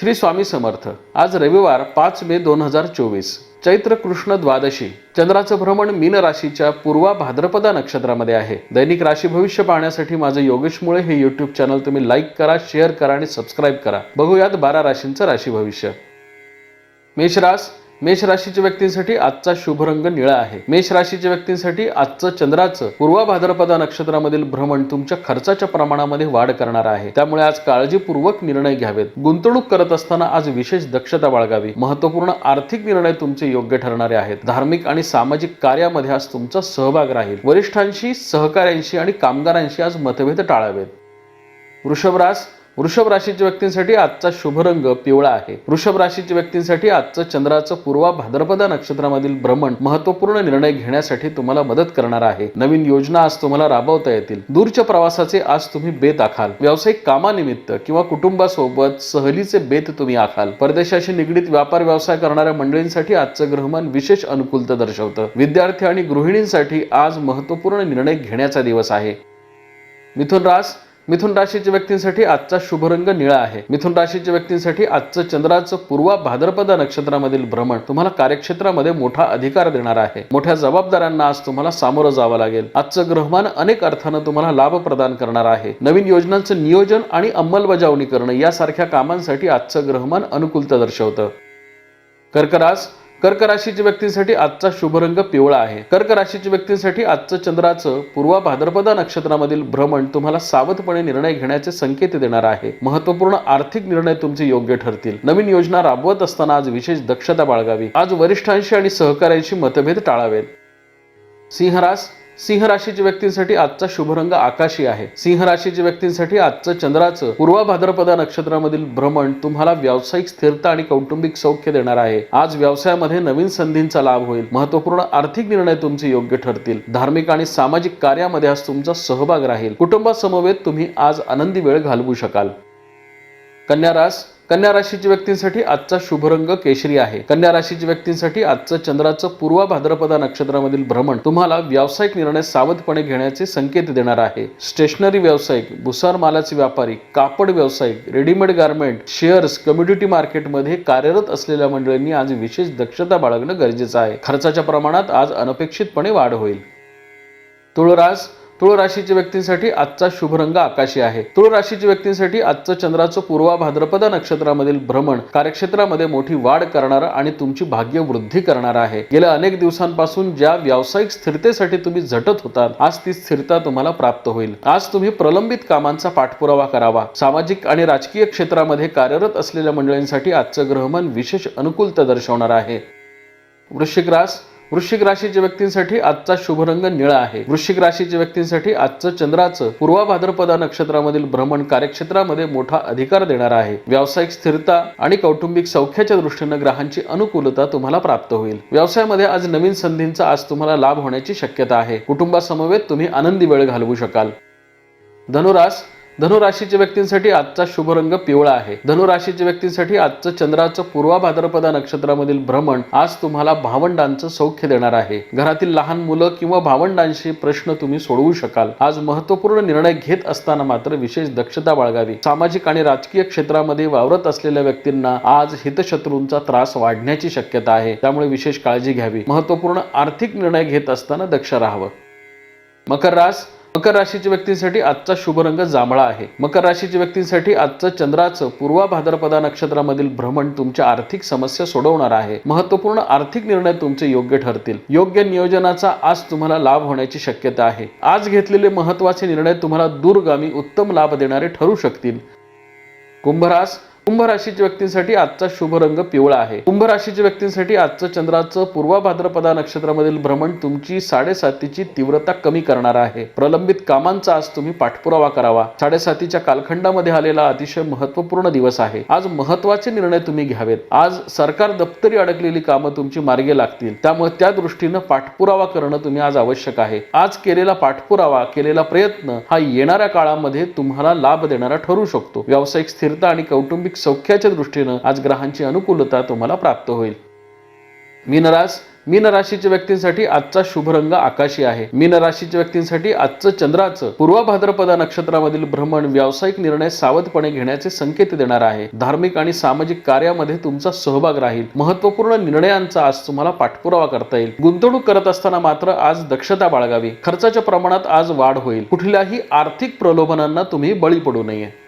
श्री स्वामी समर्थ. आज रविवार पाच मे दोन हजार चोवीस. चैत्र कृष्ण द्वादशी. चंद्राचं भ्रमण मीन राशीच्या पूर्वा भाद्रपदा नक्षत्रामध्ये आहे. दैनिक राशी भविष्य पाहण्यासाठी माझं योगेश मुळे हे युट्यूब चॅनल तुम्ही लाईक करा शेअर करा आणि सबस्क्राईब करा. बघूयात बारा राशींचं राशी भविष्य. मेषरास मेष राशीच्या व्यक्तींसाठी आजचा शुभ रंग निळा आहे. मेष राशीच्या व्यक्तींसाठी आजचं चंद्राचं पूर्वा भाद्रपदा नक्षत्रामधील भ्रमण तुमच्या खर्चाच्या प्रमाणामध्ये वाढ करणार आहे. त्यामुळे आज काळजीपूर्वक निर्णय घ्यावेत. गुंतवणूक करत असताना आज विशेष दक्षता बाळगावी. महत्त्वपूर्ण आर्थिक निर्णय तुमचे योग्य ठरणारे आहेत. धार्मिक आणि सामाजिक कार्यामध्ये आज तुमचा सहभाग राहील. वरिष्ठांशी सहकाऱ्यांशी आणि कामगारांशी आज मतभेद टाळावेत. वृषभरास वृषभ राशीच्या व्यक्तींसाठी आजचा शुभ रंग पिवळा आहे. वृषभ राशीच्या व्यक्तींसाठी आजचं चंद्राचं पूर्वा भाद्रपदा नक्षत्रामधील भ्रमण महत्त्वपूर्ण निर्णय घेण्यासाठी तुम्हाला मदत करणार आहे. नवीन योजना आज तुम्हाला राबवता येतील. दूरच्या प्रवासाचे आज तुम्ही बेत आखाल. व्यावसायिक कामानिमित्त किंवा कुटुंबासोबत सहलीचे बेत तुम्ही आखाल. परदेशाशी निगडीत व्यापार व्यवसाय करणाऱ्या मंडळींसाठी आजचं ग्रहमान विशेष अनुकूलता दर्शवतं. विद्यार्थी आणि गृहिणींसाठी आज महत्त्वपूर्ण निर्णय घेण्याचा दिवस आहे. मिथुन रास मिथुन राशीच्या व्यक्तींसाठी आजचा शुभरंग निळा आहे. मिथुन राशीच्या व्यक्तींसाठी आजचं चंद्राचं पूर्वा भाद्रपदा नक्षत्रामधील भ्रमण तुम्हाला कार्यक्षेत्रामध्ये मोठा अधिकार देणार आहे. मोठ्या जबाबदाऱ्यांना आज तुम्हाला सामोरं जावं लागेल. आजचं ग्रहमान अनेक अर्थानं तुम्हाला लाभ प्रदान करणार आहे. नवीन योजनांचं नियोजन आणि अंमलबजावणी करणं यासारख्या कामांसाठी आजचं ग्रहमान अनुकूलता दर्शवतं. कर्करास कर्क राशीच्या व्यक्तींसाठी आजचा शुभ रंग पिवळा आहे. कर्क राशीच्या व्यक्तींसाठी आजचं चंद्राचं पूर्वा भाद्रपदा नक्षत्रामधील भ्रमण तुम्हाला सावधपणे निर्णय घेण्याचे संकेत देणार आहे. महत्त्वपूर्ण आर्थिक निर्णय तुमचे योग्य ठरतील. नवीन योजना राबवत असताना आज विशेष दक्षता बाळगावी. आज वरिष्ठांशी आणि सहकाऱ्यांशी मतभेद टाळावेत. सिंहरास सिंह राशीच्या व्यक्तींसाठी आजचा शुभ रंग आकाशी आहे. सिंह राशीच्या व्यक्तींसाठी आजचं चंद्राचं पूर्वा भाद्रपदा नक्षत्रामधील भ्रमण तुम्हाला व्यावसायिक स्थिरता आणि कौटुंबिक सौख्य देणार आहे. आज व्यवसायामध्ये नवीन संधींचा लाभ होईल. महत्त्वपूर्ण आर्थिक निर्णय तुमचे योग्य ठरतील. धार्मिक आणि सामाजिक कार्यामध्ये आज तुमचा सहभाग राहील. कुटुंबासमवेत तुम्ही आज आनंदी वेळ घालवू शकाल. कन्या रास कन्या राशीच्या व्यक्तींसाठी आजचा शुभ रंग केशरी आहे. कन्या राशीच्या व्यक्तींसाठी आजचं चंद्राचं पूर्वा भाद्रपदा नक्षत्रामधील भ्रमण तुम्हाला व्यावसायिक निर्णय सावधपणे घेण्याचे संकेत देणार आहे. स्टेशनरी व्यावसायिक भुसार मालाचे व्यापारी कापड व्यावसायिक रेडीमेड गारमेंट शेअर्स कम्युनिटी मार्केटमध्ये कार्यरत असलेल्या मंडळींनी आज विशेष दक्षता बाळगणं गरजेचं आहे. खर्चाच्या प्रमाणात आज अनपेक्षितपणे वाढ होईल. तुळरास तुळ राशीच्या व्यक्तींसाठी आजचा शुभ रंग आकाशी आहे. तुळ राशीच्या व्यक्तींसाठी आजचं चंद्राचं पूर्वा भाद्रपदा नक्षत्रामधील भ्रमण कार्यक्षेत्रामध्ये मोठी वाढ करणारं आणि तुमची भाग्य वृद्धी करणारा आहे. गेल्या अनेक दिवसांपासून ज्या व्यावसायिक स्थिरतेसाठी तुम्ही झटत होतात आज ती स्थिरता तुम्हाला प्राप्त होईल. आज तुम्ही प्रलंबित कामांचा पाठपुरावा करावा. सामाजिक आणि राजकीय क्षेत्रामध्ये कार्यरत असलेल्या मंडळींसाठी आजचं ग्रहमान विशेष अनुकूलता दर्शवणार आहे. वृश्चिक रास वृश्चिक राशीच्या व्यक्तींसाठी आजचा शुभ रंग निळा आहे. वृश्चिक राशीच्या व्यक्तींसाठी आजचं चंद्राचं पूर्वा भाद्रपदा नक्षत्रामधील भ्रमण कार्यक्षेत्रामध्ये मोठा अधिकार देणार आहे. व्यावसायिक स्थिरता आणि कौटुंबिक सौख्याच्या दृष्टीनं ग्रहांची अनुकूलता तुम्हाला प्राप्त होईल. व्यवसायामध्ये आज नवीन संधींचा आज तुम्हाला लाभ होण्याची शक्यता आहे. कुटुंबासमवेत तुम्ही आनंदी वेळ घालवू शकाल. धनुरास धनुराशीच्या व्यक्तींसाठी आजचा शुभ रंग पिवळा आहे. धनुराशीच्या व्यक्तींसाठी आजचं चंद्राचं पूर्वा भाद्रपदा नक्षत्रामधील भ्रमण आज तुम्हाला भावंडांचं सौख्य देणार आहे. घरातील लहान मुलं किंवा भावंडांशी प्रश्न तुम्ही सोडवू शकाल. आज महत्त्वपूर्ण निर्णय घेत असताना मात्र विशेष दक्षता बाळगावी. सामाजिक आणि राजकीय क्षेत्रामध्ये वावरत असलेल्या व्यक्तींना आज हितशत्रूंचा त्रास वाढण्याची शक्यता आहे. त्यामुळे विशेष काळजी घ्यावी. महत्त्वपूर्ण आर्थिक निर्णय घेत असताना दक्ष राहावं. मकर रास मकर राशीच्या व्यक्तींसाठी आजचा शुभ रंग जांभळा आहे. मकर राशीच्या व्यक्तींसाठी आजचं चंद्राचं पूर्वा भाद्रपदा नक्षत्रामधील भ्रमण तुमच्या आर्थिक समस्या सोडवणार आहे. महत्त्वपूर्ण आर्थिक निर्णय तुमचे योग्य ठरतील. योग्य नियोजनाचा आज तुम्हाला लाभ होण्याची शक्यता आहे. आज घेतलेले महत्त्वाचे निर्णय तुम्हाला दूरगामी उत्तम लाभ देणारे ठरू शकतील. कुंभरास कुंभ राशीच्या व्यक्तींसाठी आजचा शुभ रंग पिवळा आहे. कुंभ राशीच्या व्यक्तींसाठी आजचं चंद्राचं पूर्वा भाद्रपदा नक्षत्रामधील भ्रमण तुमची साडेसातीची तीव्रता कमी करणार आहे. प्रलंबित कामांचा आज तुम्ही पाठपुरावा करावा. साडेसातीच्या कालखंडामध्ये आलेला अतिशय महत्त्वपूर्ण दिवस आहे. आज महत्त्वाचे निर्णय तुम्ही घ्यावेत. आज सरकार दप्तरी अडकलेली कामं तुमची मार्गे लागतील. त्यामुळे त्या दृष्टीनं पाठपुरावा करणं तुम्ही आज आवश्यक आहे. आज केलेला पाठपुरावा केलेला प्रयत्न हा येणाऱ्या काळामध्ये तुम्हाला लाभ देणारा ठरू शकतो. व्यावसायिक स्थिरता आणि कौटुंबिक सौख्याच्या दृष्टीनं आज ग्रहांची अनुकूलता तुम्हाला प्राप्त होईल. मीनरास मीन राशीच्या व्यक्तींसाठी आजचा शुभ रंग आकाशी आहे. मीन राशीच्या व्यक्तींसाठी आजचं चंद्राचं पूर्व भाद्रपदा नक्षत्रामधील भ्रमण व्यावसायिक निर्णय सावधपणे घेण्याचे संकेत देणार आहे. धार्मिक आणि सामाजिक कार्यामध्ये तुमचा सहभाग राहील. महत्त्वपूर्ण निर्णयांचा आज तुम्हाला पाठपुरावा करता येईल. गुंतवणूक करत असताना मात्र आज दक्षता बाळगावी. खर्चाच्या प्रमाणात आज वाढ होईल. कुठल्याही आर्थिक प्रलोभनांना तुम्ही बळी पडू नये.